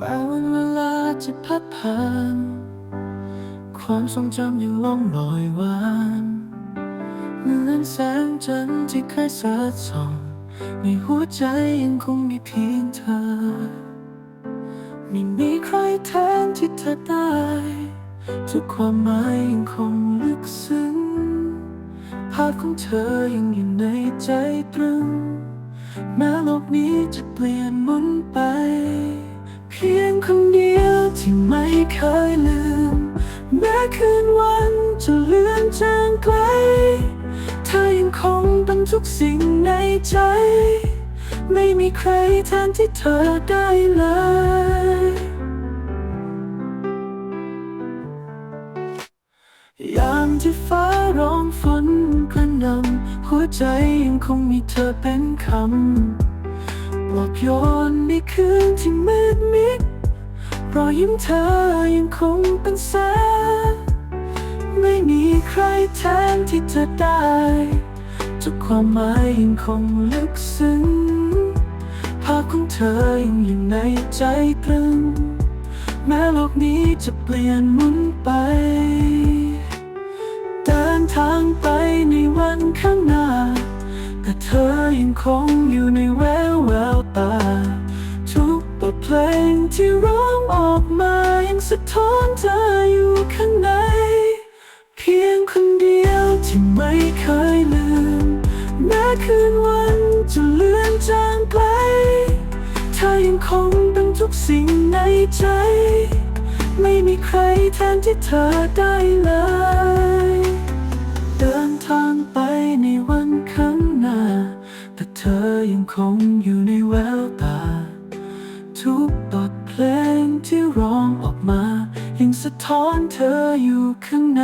ม้วันเวลาจะพัดผ่าน ความทรงจำยังล่องลอยวานเหมือนแสงจันทร์ที่เคยสาดส่องในหัวใจยังคงมีเพียงเธอ ไม่มีใครแทนที่เธอได้ ทุกความหมายยังคงลึกซึ้งภาพของเธอยังอยู่ในใจตรึง แม้โลกนี้จะเปลี่ยนหมุนไป เคยลืม แม้คืนวันจะเลือนจางไกล เธอยังคงเป็นทุกสิ่งในใจ ไม่มีใครแทนที่เธอได้เลยยามที่ฟ้าร้องฝนกระหนำหัวใจยังคงมีเธอเป็นคำปลอบโยนในคืนที่มืดมิด รอยยิ้มเธอยังคงเป็นแสงไม่มีใครแทนที่เธอได้ทุกความหมายยังคงลึกซึ้งภาพของเธอยังอยู่ในใจตรึง แม้โลกนี้จะเปลี่ยนหมุนไป เดินทางไปในวันข้างหน้า แต่เธอยังคงอยู่ในแววแววตา เพลงที่ร้องออกมายังสะท้อนเธออยู่ข้างใน เพียงคนเดียวที่ไม่เคยลืมแม้คืนวันจะเลือนจางไกลเธอยังคงเป็นทุกสิ่งในใจ ไม่มีใครแทนที่เธอได้เลย เดินทางไปในวันข้างหน้า แต่เธอยังคงอยู่ในแวว ทุกบทเพลงที่ร้องออกมายังสะท้อนเธออยู่ข้างใน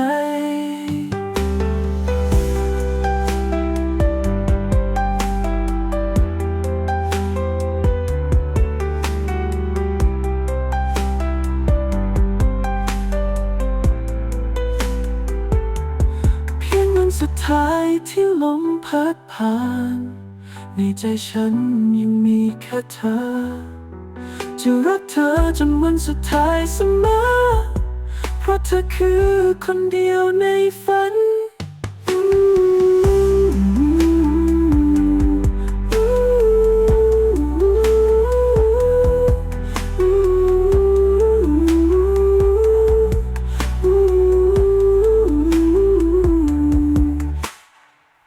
เพียงวันสุดท้ายที่ลมพัดผ่าน ในใจฉันยังมีแค่เธอ จะรักเธอจนวันสุดท้ายเสมอ เพราะเธอคือคนเดียวในฝัน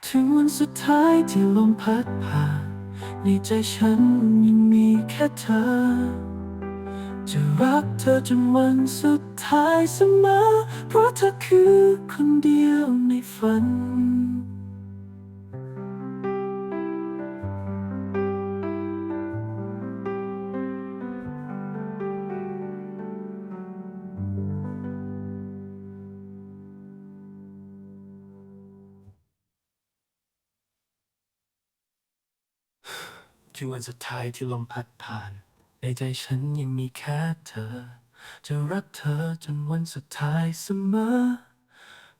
ถึงวันสุดท้ายที่ลมพัดผ่าน ในใจฉันยังมีแค่เธอ จะรักเธอจนวันสุดท้ายเสมอ เพราะเธอคือคนเดียวในฝัน ถึงวันสุดท้ายที่ลมพัดผ่าน ในใจฉันยังมีแค่เธอ จะรักเธอจนวันสุดท้ายเสมอ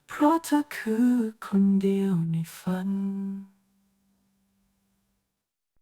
เพราะเธอคือคนเดียวในฝัน